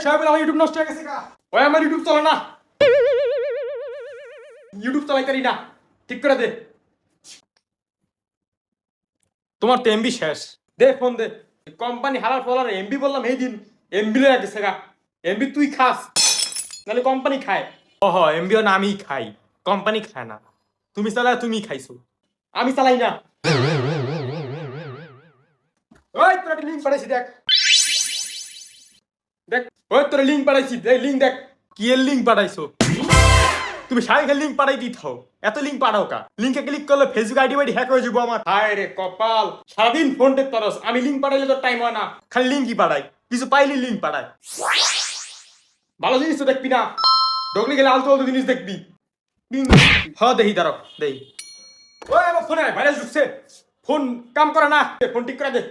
সাহেব আমার ইউটিউব নষ্ট হয়ে গেছে ওই আমার ইউটিউব চলে না। ইউটিউব চালাইতারি না। ঠিক করে দে। তোমার তো এমবি শেষ। দে ফোন দে। কোম্পানি হারার ফলার এমবি বললাম এই দিন। এমবি লয়ে এমবি তুই খাস। নাহলে কোম্পানি খায়। ওহ এমবিও না আমি খাই। কোম্পানি খায় না। তুমি চালাই তুমি খাইছো। আমি চালাই না। ওই, তোর একটা লিঙ্ক পাঠাইছি, দেখ। দেখ, ওই তোর লিঙ্ক পাঠাইছি, দেখ লিঙ্ক দেখ, কি এর লিঙ্ক পাঠাইছো? তুমি সাইকেল লিঙ্ক পাঠাই দিত হও এত লিঙ্ক পাঠাও কা? লিঙ্কে ক্লিক করলে ফেসবুক আইডি বাইডি হ্যাক হয়ে যাব আমার। হায় রে কপাল, সারাদিন ফোন করস আমি লিঙ্ক পাঠাইলে তো টাইম হয় না। খালি লিঙ্কই পাঠাই। কিছু পাইলি লিঙ্ক পাঠাই। ভালো জিনিস তো দেখবি না। ঢোকলি গেলে আলতু আলতু জিনিস দেখবি। হ দেখি দাঁড়াও দেখি ওই, আমার ফোনে ভাইরাস ঢুকছে। ফোন কাম করে না। ফোন ঠিক করে দে।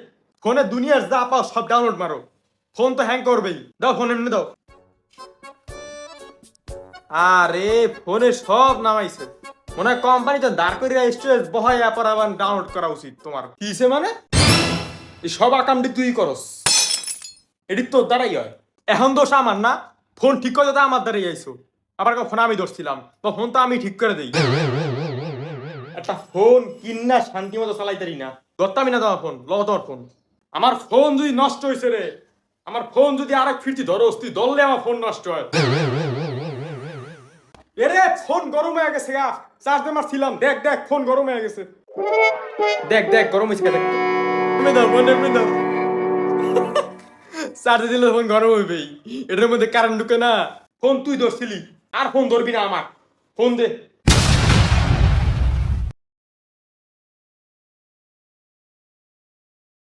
ফোনে দুনিয়ার যা পাও সব ডাউনলোড মারো। ফোন তো হ্যাং করবেই। দাও ফোন এমনি দাও। আরে, ফোনে সব নামাইছে। মনে হয় কোম্পানিতে দাঁড় করে স্টোরেজ বহাই পর আবার ডাউনলোড করা উচিত তোমার। কিসে মানে? এই সব আকামটি তুই করস। এটি তোর দ্বারাই হয়। এখন দোষ আমার না। ফোন ঠিক করে তো আমার দ্বারাই আইসো। আবার ফোন আমি দোষ ছিলাম তো ফোন তো আমি ঠিক করে দিই। একটা ফোন কিন্না শান্তি মতো চালাইতারি না। ধরতামই না তোমার ফোন ল তোমার ফোন। আমার ফোন যদি নষ্ট হয়েছে রে আমার ফোন যদি আরেক ফিরতি ধরোস তুই ধরলে আমার ফোন নষ্ট হয়। এরে, ফোন গরম হয়ে গেছে গা চার্জ দিয়ে মারছিলাম। দেখ দেখ, ফোন গরম হয়ে গেছে। দেখ দেখ, গরম হয়েছে দেখ এমনি দাও ফোন এমনি দাও চার্জে দিলে ফোন গরম হইবেই। এটার মধ্যে কারেন্ট ঢুকে না। ফোন তুই ধরছিলি, আর ফোন ধরবি না আমার। ফোন দে।